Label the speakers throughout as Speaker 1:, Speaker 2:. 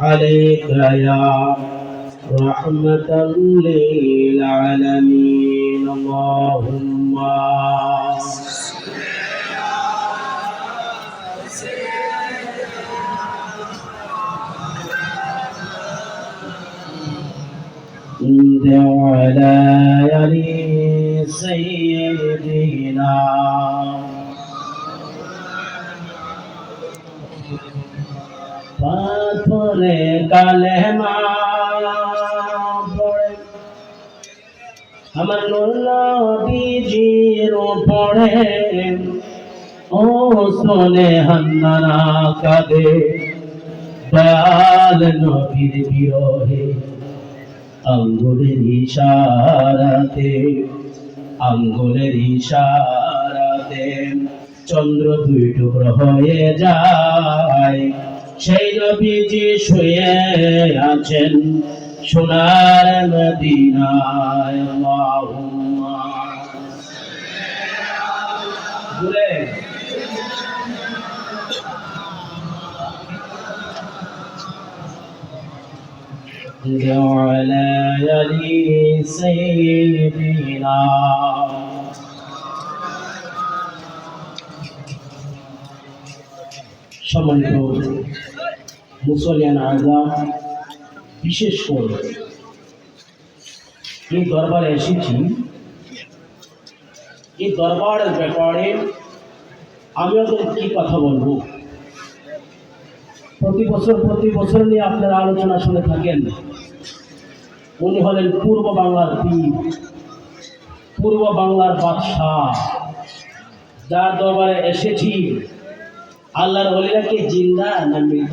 Speaker 1: عليك يا رحمة للعالمين. اللهم وعلى آل سيدنا. পাথরে কালে পড়ে। আমার নদীজির পড়ে ও সোনে হান্নানা কাঁদে দয়াল নবীর বিরহে, আঙ্গুলের ইশারাতে আঙ্গুলের ইশারাতে। চন্দ্র দুই টুকরো হয়ে যায় সেই নবীজি শুয়ে আছেন সোনার মদিনায় আল্লাহুম্মা ঘুরে وعلى آل سيدنا সম্মানিত মুসলিয়ান আজাম বিশেষ করে এই দরবারে এসেছি। এই দরবারের ব্যাপারে আমি ওদের কি কথা বলব? প্রতি বছর প্রতি বছর নিয়ে আপনারা আলোচনা শুনে থাকেন। উনি হলেন পূর্ব বাংলার পীর, পূর্ব বাংলার বাদশাহ। যার দরবারে এসেছি, আল্লাহর অলিরা কি জিন্দা না মৃত?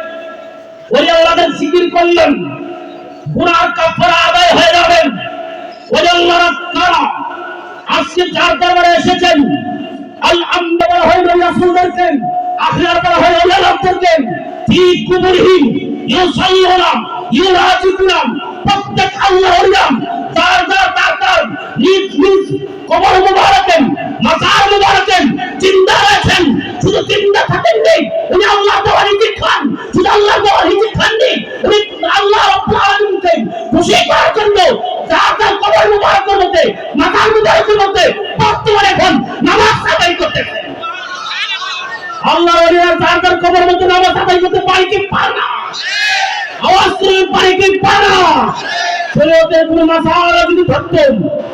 Speaker 1: ওই আল্লাহদের জিকির করলেন। গুনাহ কাফারা আদায় হয়ে যাবেন ওই আল্লাহর তারা আজকে যার দরবারে এসেছেন আল বলা হয় রাসূলদেরকে আখরার বলা হয় আল্লাহদেরকে ঠিক কুবুরহিম ইউসাল্লুনা ইউরাজিকুনা, প্রত্যেক আল্লাহর নাম তার তার তার নিজ নিজ কবর মুবারকেন মাজার মুবারকেন জিন্দা আছেন শুধু জিন্দা থাকেন নেই উনি আল্লাহ দেওয়া রিজিক খান। শুধু আল্লাহ দেওয়া রিজিক খান নেই উনি আল্লাহ রাব্বুল আলামিনকে খুশি করার জন্য যার যার কবর মুবারকের মধ্যে মাজার মুবারকের মধ্যে বর্তমানে এখন নামাজ আদায় করতেছেন আল্লাহ ওলিরা যার যার কবর মধ্যে নামাজ আদায় করতে পারে কি পারে না? আওয়াজ করে পারে কি পারে না? শরীয়তের কোনো মাসালা যদি থাকতেন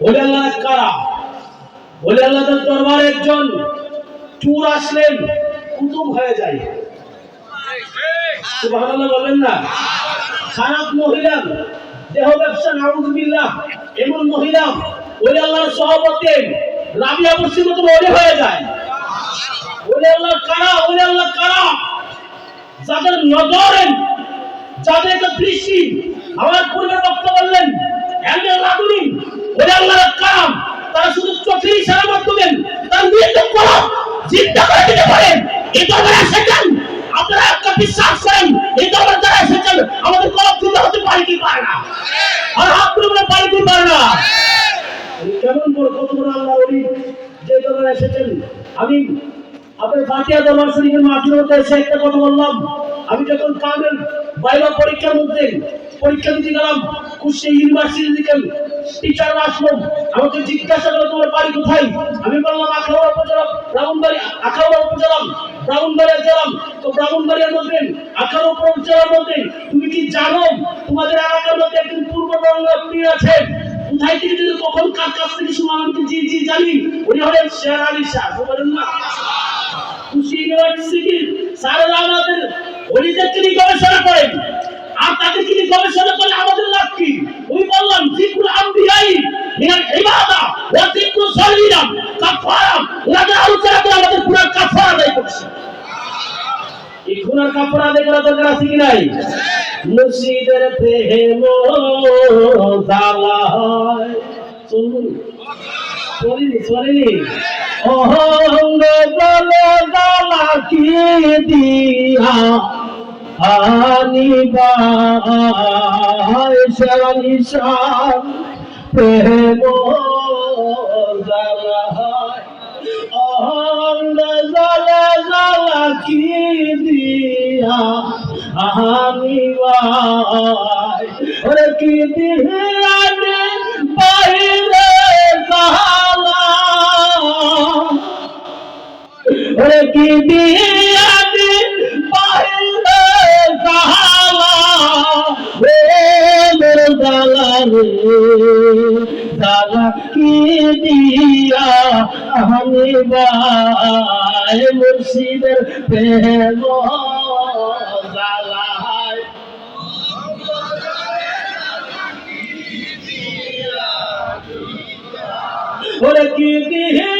Speaker 1: ওলি আল্লাহ কারা? ওলি আল্লাহদের দরবারে একজন চুর আসলেন কুতুব হয়ে যায়। সুবহানাল্লাহ বলেন না। খারাপ মহিলা, দেহ ব্যবসা, নাউজুবিল্লাহ, এমন মহিলা ওলি আল্লাহর সভাপতি রাবিয়া বসির মতো ওলি হয়ে যায়। ওলি আল্লাহ কারা? ওলি আল্লাহ কারা? যাদের নজরে যাদেরকে দৃষ্টি, আমার পূর্বের বক্তা বললেন এমনি লাগুনি তারা শুধু চোখের ইশারা বক্তব্যেন তার মৃত্যু কলম চিন্তা করে দিতে পারেন। এই দরবারে এসেছেন, আপনারা একটা বিশ্বাস করেন, এই দরবার যারা আমাদের কলম চিন্তা হতে পারে কি না? আর হাত তুলে পারে কি না? কেমন বড় কত বড় আমি আপনার ফাতিয়া দরবার শরীফের মাধ্যমে হতে কথা বললাম। আমি যখন কামের বাইবা পরীক্ষার মধ্যে, পরীক্ষা দিতে গেলাম কুষ্টিয়া ইউনিভার্সিটি থেকে টিচার আসলো, আমাকে জিজ্ঞাসা করল, তোমার বাড়ি কোথায়? আমি বললাম, আখাউড়া উপজেলা, ব্রাহ্মণবাড়ি, আখাউড়া উপজেলা, ব্রাহ্মণবাড়িয়া জেলা। তো ব্রাহ্মণবাড়িয়ার মধ্যে, আখাউড়া উপজেলার মধ্যে, তুমি কি জানো, তোমাদের এলাকার মধ্যে একজন পূর্ববঙ্গ পীর আছে। কোথায় থেকে যদি কখন কার কাছ থেকে শুনলাম আমি জি জি জানি। উনি হলেন শের আলী শাহ বলেন না খুশি ইউনিভার্সিটির স্যারেরা আমাদের ওলিদেরকে নিয়ে গবেষণা করেন আর তাদেরকে নিয়ে গবেষণা করলে আমাদের লাভ কি ওই বললাম জিকুল আম্বিয়াই মিনাল ইবাদা ওয়া জিকুল সলিরাম কাফারা। ওনাদের আলোচনা করে আমাদের পুরো কাফারা আদায় করছে। এই গুনার কাফারা আদায় করা দরকার আছে কি নাই? মুর্শিদের প্রেম জালা হয়। চলুন চলিনি চলিনি অহঙ্গ বলে গালা কি দিয়া আনিবা শালিশান প্রেম জালা হয়। জালা জালা কি দিয়া আনিবা ওরে কি দিয়া দিয়া আমি বাই মুর্শিদের প্রেম জালায় ওরে কি দিয়ানি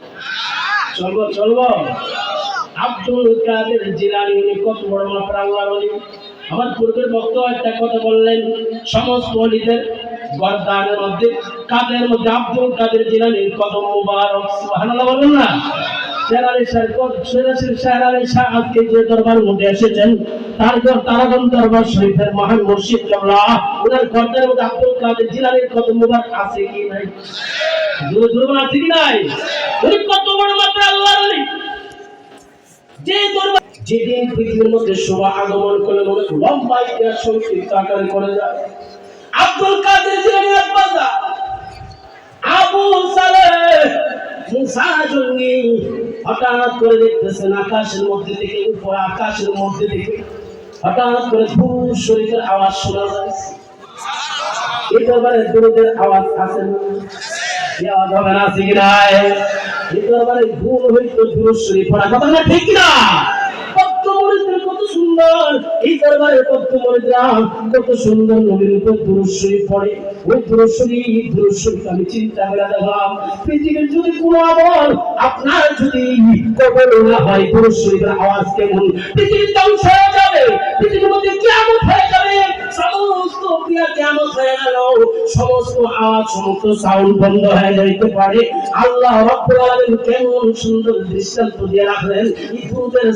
Speaker 1: চলবো চলবো। আব্দুল কাদের জিলানি উনি কত বড় মাপের আল্লাহ ওলি। আমার পূর্বের ভক্ত একটা কথা বললেন, সমস্ত অলিদের গর্দানের মধ্যে, কাদের মধ্যে আব্দুল কাদের জিলানির কত মুবারক, সুবহানাল্লাহ বলেন না। যে দরবারের মধ্যে এসেছেন তারপর তারাগণ দরবার শরীফের মহান মুর্শিদ কামলা ওনার গর্দানের মধ্যে আব্দুল কাদের জিলানির কদম মুবারক আছে কি নাই? আছে কি নাই। উনি কত বড় মাত্র আল্লাহর আলী যে দরবার যেদিন পৃথিবীর মধ্যে শোভা আগমন করে মনে লম্বা ইতিহাস সংক্ষিপ্ত আকারে করে যায়। আব্দুল কাদের জিলানী আব্বাসা আবু সালেহ মুসা হঠাৎ করে দেখতেছেন আকাশের মধ্যে থেকে, উপর আকাশের মধ্যে থেকে হঠাৎ করে পুরুষ শরীরের আওয়াজ শোনা যায়। এই দরবারে দুরুদের আওয়াজ আছে না? এই আওয়াজ হবে না, আছে এই দরবারে ভুল হইতো দুরুদ শরীফ পড়া কথা না, ঠিক সুন্দর, এই দরবারে কত মরিদরা কত সুন্দর নবীর উপর দুরুদ শরীফ পড়ে। পৃথিবীর আপনার যদি কবর না হয় শরীফের আওয়াজ কেমন? পৃথিবী ধ্বংস হয়ে যাবে, পৃথিবীর মধ্যে কিয়ামত হয়ে যাবে, সমস্ত ক্রিয়া কেমন হয়ে গেল, সমস্ত আওয়াজ, সমস্ত সাউন্ড বন্ধ হয়ে যাইতে পারে। আল্লাহ রব্বুল আলামিন কেমন সুন্দর দৃষ্টান্ত দিয়ে রাখলেন, এই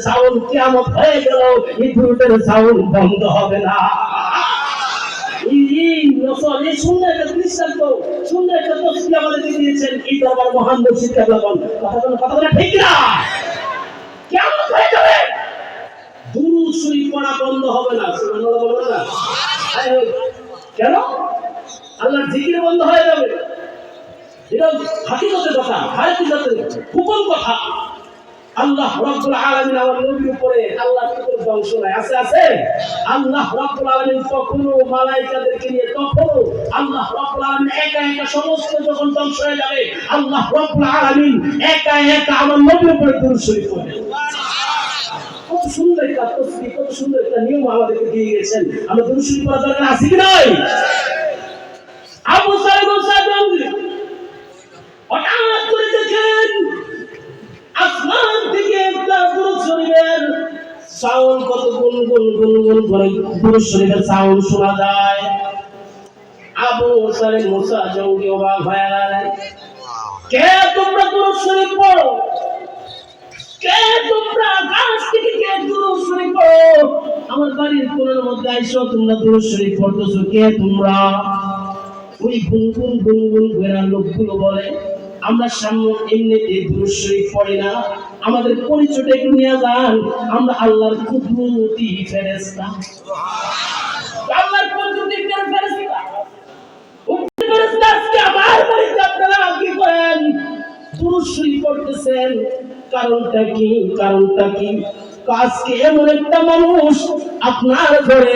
Speaker 1: সাউন্ড কেমন হয়ে গেল, এই সাউন্ড বন্ধ হবে না। এই সুন্দর একটা দৃষ্টান্ত, সুন্দর একটা তসবিহ আমাদেরকে দিয়েছেন। এই দরবার মহান মুর্শিদ কেবলাগণ। ঠিক না? কেমন হয়ে যাবে? পড়া বন্ধ হবে না। সুবহানাল্লাহ বলবেন না। কেন? আল্লাহর জিকির বন্ধ হয়ে যাবে। এটা হাকিকতের কথা হায়াতিজাতের গোপন কথা। আল্লাহ রাব্বুল আলামিন আমার নবীর উপরে আল্লাহ উপরে ধ্বংস নাই। আছে আছে? আল্লাহ রাব্বুল আলামিন কখনো মালাইকাদেরকে নিয়ে কখনো আল্লাহ রাব্বুল আলামিন একা একা সমস্ত যখন ধ্বংস হয়ে যাবে, আল্লাহ রাব্বুল আলামিন একা একা আমার নবীর উপরে দরুদ শরীফ পড়বে। কত সুন্দর একটা তসবি কত সুন্দর একটা নিয়ম আমাদেরকে দিয়ে গেছেন। আমরা দরুদ শরীফ পড়ার দরকার আছে কি নাই? আবু সাইদ সাইদ হঠাৎ করে দেখেন আসমান থেকে একটা শরীফের সাউন্ড কত গুন গুন গুন গুন করে শরীফের সাউন্ড শোনা যায়। আবু অবাক হয়ে কে তোমরা দরুদ শরীফ পড়ো কে তোমরা গাছ থেকে কে দরুদ শরীফ পড়ো আমার বাড়ির কোণের মধ্যে আইসো, তোমরা দরুদ শরীফ পড়তেছো, কে তোমরা? ওই গুনগুন গুনগুন ঘেরা লোকগুলো বলে আমরা সামনে এমনিতে দরুদ শরীফ পড়ি না। আমাদের পরিচয়টা একটু নিয়ে যান। আমরা আল্লাহর কুদরতি ফেরেশতা। আল্লাহর কুদরতি উম্মতের ফেরেশতা আজকে আমার কি করেন? দরুদ শরীফ পড়তেছেন। কারণটা কি? কারণটা কি? আজকে এমন একটা মানুষ আপনার ঘরে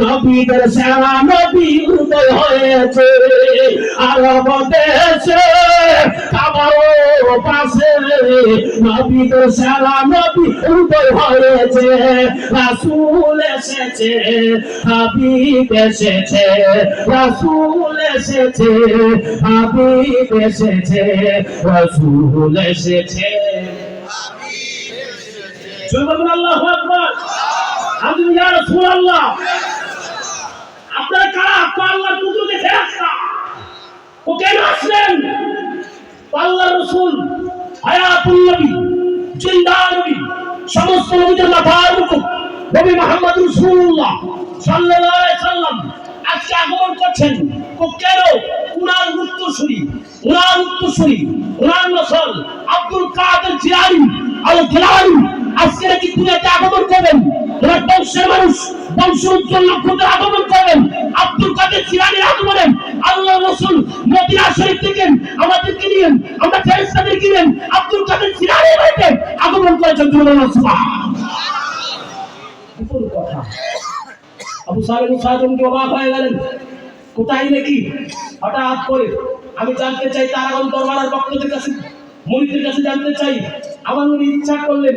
Speaker 1: নবীদের সেরা নবী উদয় হয়েছে আর অবদেশে আবারও পাশে নবীদের সেরা নবী উদয় হয়েছে রাসূল এসেছে হাবিব এসেছে রাসূল এসেছে হাবিব এসেছে রাসূল এসেছে। জয় বলুন আল্লাহু আকবার। আমি ইয়া রাসূলুল্লাহ। আপনারা কারা? আল্লাহর কুদরতে ফেরেশতা। ও কেন আসলেন। আল্লাহ রাসূল, হায়াতুল নবী জিন্দা নবী, সমস্ত নবীদের মাথার মুকুট নবী মুহাম্মদ রাসূলুল্লাহ সাল্লাল্লাহু আলাইহি সাল্লাম আজকে আগমন করছেন। ও কেন? উনার উত্তরসূরি উনার উত্তরসূরি উনার nasal Abdul Qadir Jilani al Jilani আজকে নাকি দুনিয়াতে আগমন করবেন? ওনার বংশের মানুষ বংশ উজ্জ্বল নক্ষত্রের আগমন করবেন। আব্দুল কাদের জিলানির আগমনে আল্লাহ রসুল মদিনা শরীফ থেকে আমাদেরকে নিয়েন, আমরা ফেরেশতাদেরকে নিয়েন, আব্দুল কাদের জিলানির বাড়িতে আগমন করেছেন সুবহানাল্লাহ বিপুল কথা। আবু সাহেব মুসাহিদকে অবাক হয়ে গেলেন। কোথায় নাকি? হঠাৎ করে আমি জানতে চাই, তার তারাগণ দরবারের ভক্তদের কাছে মনিদের কাছে জানতে চাই। আমার উনি ইচ্ছা করলেন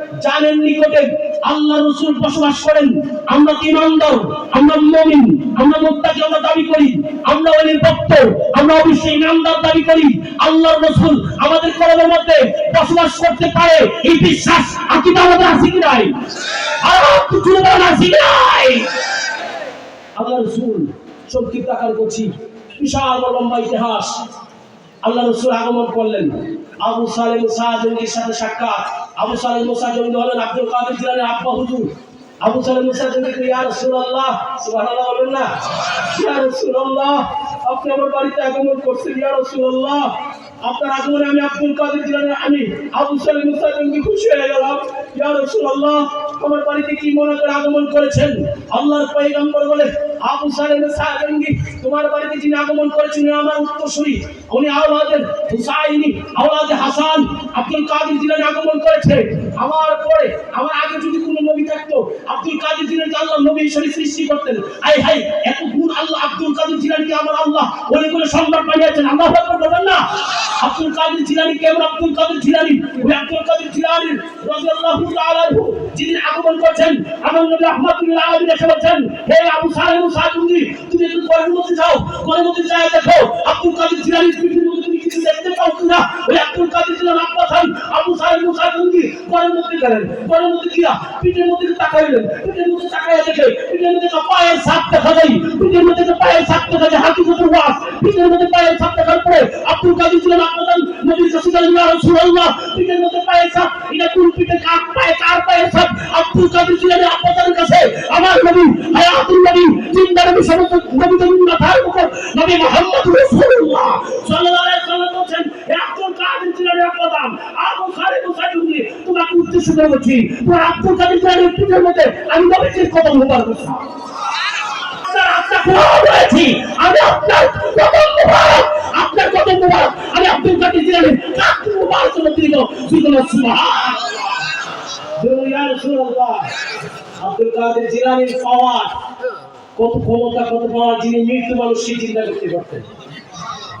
Speaker 1: জানের নিকটে আল্লাহ রাসূল বসবাস করেন। আমরা ইমানদার? আমরা মুমিন। আমরা মুত্তাকি, আমরা দাবি করি। আমরা ওলির ভক্ত। আমরা অবশ্যই ইমানদার দাবি করি। আল্লাহর রাসূল আমাদের কলমের মধ্যে বসবাস করতে পারে। এই বিশ্বাস আকীদা আমাদের আছে কি নাই? আল্লাহ রসুল সংক্ষিপ্ত আকার করছি বিশাল লম্বা ইতিহাস। আল্লাহ রসুল আগমন করলেন। আবু সালেম শাহজঙ্গির সাথে সাক্ষাৎ। আবু সালেম মুসাজঙ্গি হলেন আব্দুল কাদের জিলানের আব্বা হুজুর। আবু সালেম মুসাজঙ্গি ইয়া রাসূলুল্লাহ, সুবহানাল্লাহ বলেন না? ইয়া রাসূলুল্লাহ, আপনি আমার বাড়িতে আগমন করছেন, ইয়া রাসূলুল্লাহ, আপনার আগমনে আমি আব্দুল কাদের জিলানের আমি, আবু সালেম মুসাজঙ্গি খুশি হয়ে গেলাম। ইয়া রাসূলুল্লাহ, আমার বাড়িতে কি মনে করে আগমন করেছেন? আল্লাহর পয়গম্বর বলে আবু সালেম সাহেবঙ্গি তোমার বাড়িতে যিনি আগমন করেছেন, উনি আমার উত্তরসূরি। উনি আওলাদের হুসাইনি, আওলাদে হাসান, আব্দুল কাদের জিলানি আগমন করেছে আমার পরে, আমার আগে যদি কোনো নবী থাকতো, আব্দুল কাদের জিলানি আল্লাহ নবী হিসেবে সৃষ্টি করতেন আই হাই এত গুণ আল্লাহ, আব্দুল কাদের জিলানিকে আমার আল্লাহ অনেক করে সম্মান পাঠিয়েছেন, আল্লাহ বলেন না। আব্দুল কাদের জিলানি কেমন আব্দুল কাদের জিলানি ওই আব্দুল কাদের জিলানি রাদিয়াল্লাহু তাআলা যিনি আগমন করছেন, আমার নবী রাহমাতুল্লাহ আলাইহি এসে বলছেন, হে আবু সাহেব সাহেবুদ্দি তুমি একটু ঘরের মধ্যে যাও যায় দেখো, আব্দুল কাদের জিলানির মধ্যে পায়ের পিঠের মধ্যে দেখার পরে আব্দুল গেলেন ইয়া পায়ের ছাপ এটা কোন পিঠে কার পায়ে কার পায়ের ছাপ আব্দুল কাদের জিলানি আব্বা খানের কাছে আমার নবী হায়াতুল নবী জিন্দা নবী নবী নবী উদ্দেশ্য বলছি আব্দুল কাদের জিলানির পিঠের মধ্যে আমি নবীজির কদম মোবারক করছি আমি কত ক্ষমতা, কত পাওয়ার যিনি মৃত্যু মানুষকে চিন্তা করতে পারতেন সুবহানাল্লাহ বলবেন না? ওই